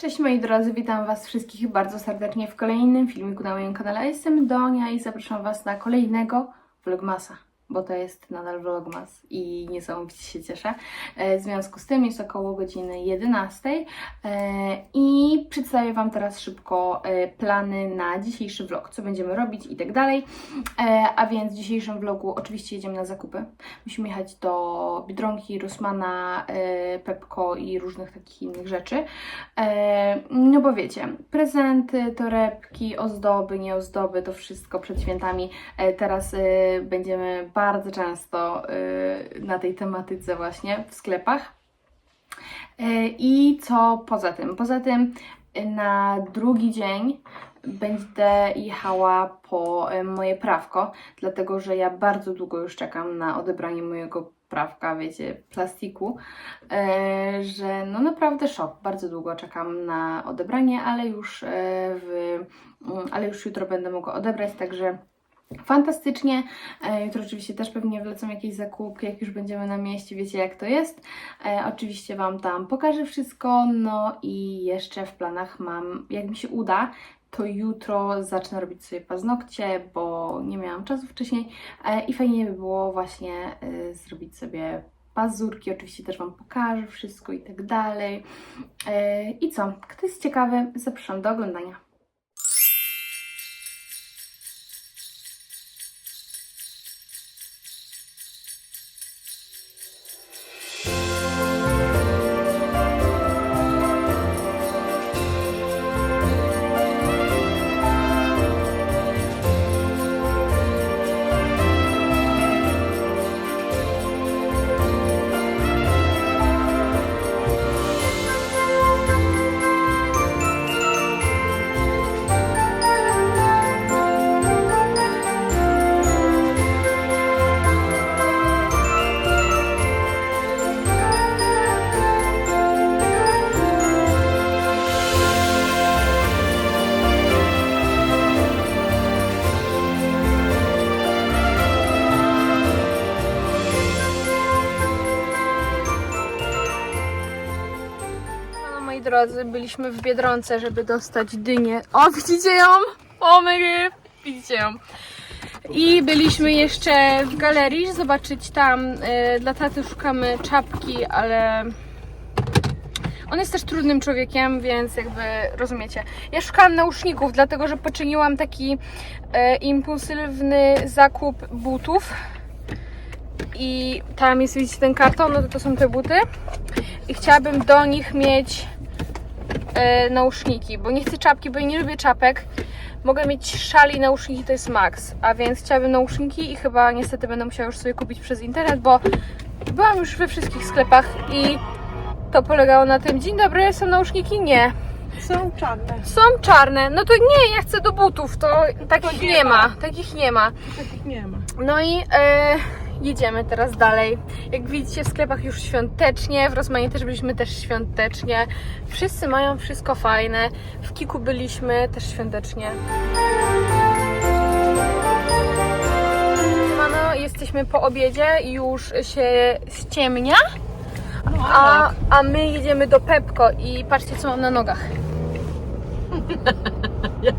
Cześć moi drodzy, witam Was wszystkich bardzo serdecznie w kolejnym filmiku na moim kanale. Jestem Donia i zapraszam Was na kolejnego vlogmasa, bo to jest nadal vlogmas i niesamowicie się cieszę. E, W związku z tym jest około godziny 11 e, i przedstawię Wam teraz szybko e, plany na dzisiejszy vlog, co będziemy robić i tak dalej. A więc w dzisiejszym vlogu oczywiście jedziemy na zakupy. Musimy jechać do Biedronki, Rossmana, e, Pepko i różnych takich innych rzeczy. No bo wiecie, prezenty, torebki, ozdoby, nieozdoby, to wszystko przed świętami. Teraz będziemy bardzo często e, na tej tematyce właśnie w sklepach. E, I co poza tym? Poza tym e, na drugi dzień będę jechała po moje prawko, dlatego że ja bardzo długo już czekam na odebranie mojego prawka, wiecie, plastiku, że no naprawdę szok. Bardzo długo czekam na odebranie, ale już, w, mm, ale już jutro będę mogła odebrać, także fantastycznie. E, Jutro oczywiście też pewnie wlecą jakieś zakupki, jak już będziemy na mieście, wiecie jak to jest. E, oczywiście Wam tam pokażę wszystko, no i jeszcze w planach mam, jak mi się uda, to jutro zacznę robić sobie paznokcie, bo nie miałam czasu wcześniej e, i fajnie by było właśnie zrobić sobie pazurki, oczywiście też Wam pokażę wszystko i tak dalej. I co? Kto jest ciekawy, zapraszam do oglądania. Drodzy, byliśmy w Biedronce, żeby dostać dynię. O, widzicie ją? O my god, widzicie ją. I byliśmy jeszcze w galerii, zobaczyć tam. e, dla taty szukamy czapki, ale on jest też trudnym człowiekiem, więc jakby rozumiecie. Ja szukałam nauszników, dlatego że poczyniłam taki e, impulsywny zakup butów. I tam jest, widzicie, ten karton, no to, to są te buty. I chciałabym do nich mieć e, nauszniki, bo nie chcę czapki, bo ja nie lubię czapek. Mogę mieć szali i nauszniki, to jest max. A więc chciałabym nauszniki i chyba niestety będę musiała już sobie kupić przez internet, bo byłam już we wszystkich sklepach i to polegało na tym, dzień dobry, są nauszniki? Nie. Są czarne. Są czarne, no to nie, ja chcę do butów, to takich nie nie ma. ma, takich nie ma. Takich nie ma. No i e, jedziemy teraz dalej. Jak widzicie w sklepach już świątecznie, w Rosmanie też byliśmy też świątecznie. Wszyscy mają wszystko fajne. W Kiku byliśmy też świątecznie. Mano, jesteśmy po obiedzie i już się ściemnia, No, a, a my jedziemy do Pepko i patrzcie co mam na nogach. jak,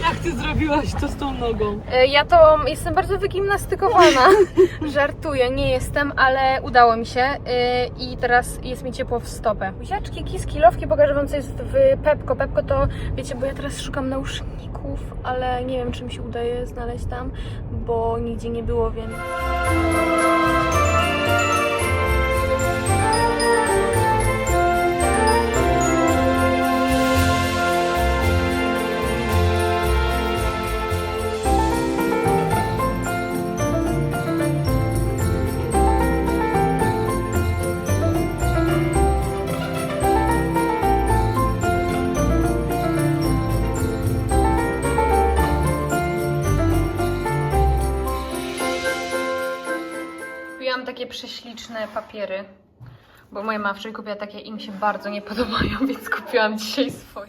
jak ty zrobiłaś to z tą nogą? E, Ja to jestem bardzo wygimnastykowana. Żartuję, nie jestem, ale udało mi się e, i teraz jest mi ciepło w stopę. Buziaczki, kiski, lowki, pokażę wam co jest w Pepko. Pepko to, wiecie, bo ja teraz szukam nauszników, ale nie wiem czy mi się udaje znaleźć tam, bo nigdzie nie było, więc... takie prześliczne papiery, bo moja mama wczoraj kupiła takie i mi się bardzo nie podobają, więc kupiłam dzisiaj swoje.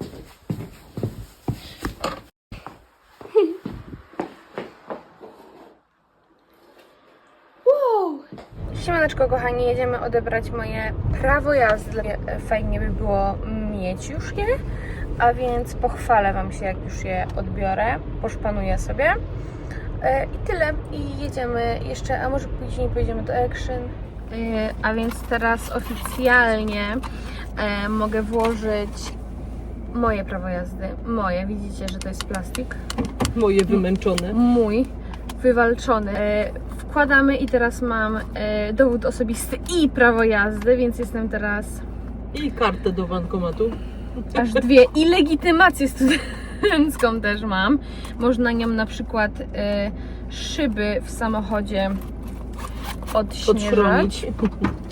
Siemaneczko kochani, jedziemy odebrać moje prawo jazdy. Fajnie by było mieć już je, a więc pochwalę Wam się, jak już je odbiorę, poszpanuję sobie. E, I tyle. I jedziemy jeszcze, a może później pojedziemy do Action. E, A więc teraz oficjalnie e, mogę włożyć moje prawo jazdy. Moje, widzicie, że to jest plastik. Moje wymęczone. Mój, wywalczony. Wkładamy i teraz mam dowód osobisty i prawo jazdy, więc jestem teraz I kartę do bankomatu. aż dwie. I legitymację studencką też mam. Można nią na przykład e, szyby w samochodzie odśnieżać.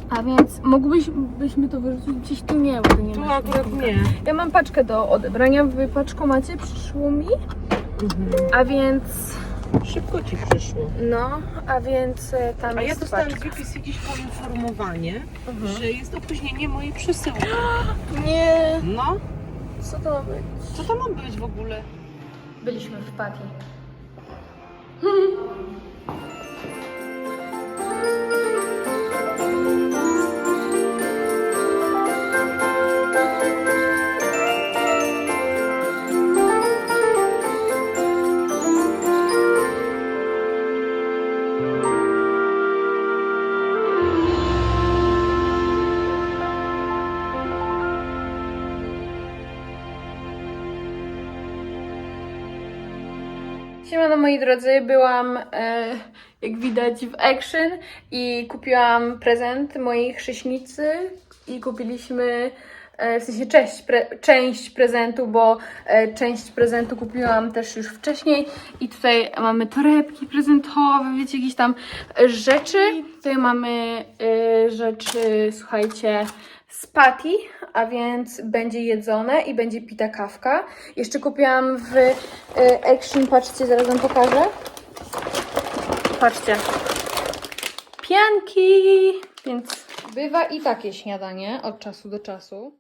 A więc mógłbyśmy to wyrzucić gdzieś tu nie, bo to nie Tu ma akurat śmietnika. nie. Ja mam paczkę do odebrania w paczkomacie, przyszło mi. Mhm. A więc, Szybko ci przyszło. no, a więc e, tam A ja jest dostałem z paczka. UPS jakieś poinformowanie, Mhm. że jest opóźnienie mojej przesyłki. Nie, No, co to ma być? co to ma być w ogóle? Byliśmy w Pati. Siemano moi drodzy, byłam e, jak widać w Action i kupiłam prezent mojej chrześnicy i kupiliśmy e, w sensie część, pre, część prezentu, bo e, część prezentu kupiłam też już wcześniej i tutaj mamy torebki prezentowe, wiecie, jakieś tam rzeczy. Tutaj mamy rzeczy, słuchajcie, z patty, a więc będzie jedzone i będzie pita kawka. Jeszcze kupiłam w y, Action, patrzcie, zaraz wam pokażę. Patrzcie. Pianki! Więc bywa i takie śniadanie od czasu do czasu.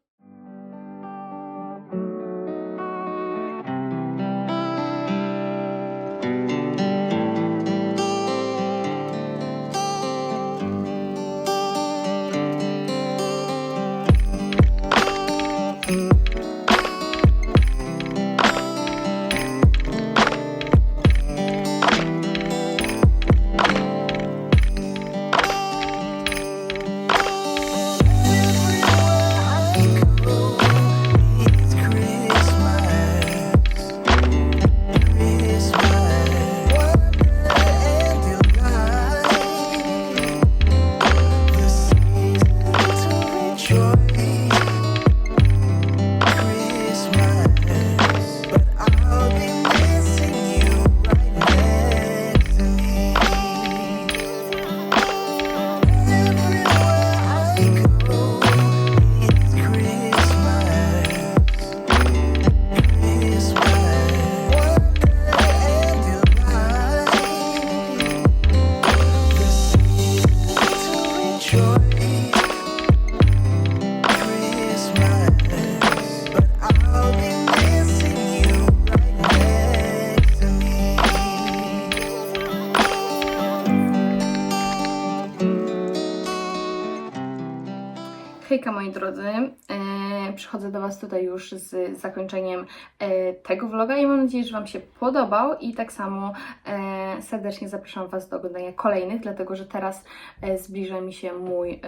Moi drodzy, e, przychodzę do Was tutaj już z zakończeniem e, tego vloga i mam nadzieję, że Wam się podobał i tak samo e, serdecznie zapraszam Was do oglądania kolejnych, dlatego że teraz e, zbliża mi się mój e,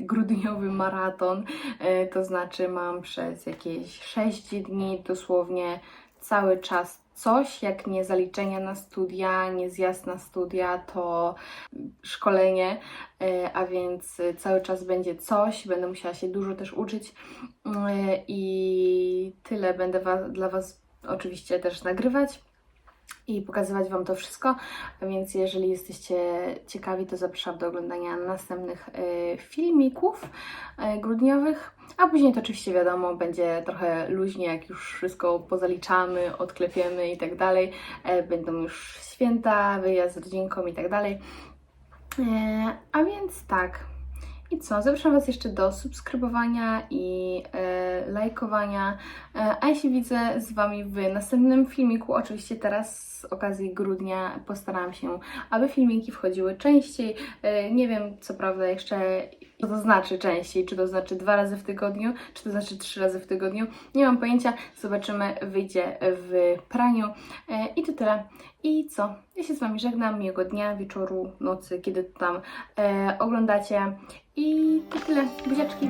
grudniowy maraton, e, to znaczy mam przez jakieś 6 dni dosłownie cały czas coś, jak nie zaliczenia na studia, nie zjazd na studia, to szkolenie, e, a więc cały czas będzie coś, będę musiała się dużo też uczyć e, i tyle będę wa- dla Was oczywiście też nagrywać i pokazywać Wam to wszystko, więc jeżeli jesteście ciekawi, to zapraszam do oglądania następnych e, filmików grudniowych, a później to oczywiście wiadomo, będzie trochę luźnie, jak już wszystko pozaliczamy, odklepiemy i tak dalej, E, będą już święta, wyjazd z rodzinką i tak dalej. E, A więc tak. I co? Zapraszam Was jeszcze do subskrybowania i e, lajkowania. E, a jeśli widzę z Wami w następnym filmiku, oczywiście teraz z okazji grudnia postaram się, aby filmiki wchodziły częściej. E, nie wiem, co prawda, jeszcze Co to znaczy częściej? Czy to znaczy dwa razy w tygodniu, czy to znaczy trzy razy w tygodniu? Nie mam pojęcia. Zobaczymy, wyjdzie w praniu. E, I to tyle. I co? Ja się z Wami żegnam. Miłego dnia, wieczoru, nocy, kiedy to tam e, oglądacie. I to tyle. Buziaczki.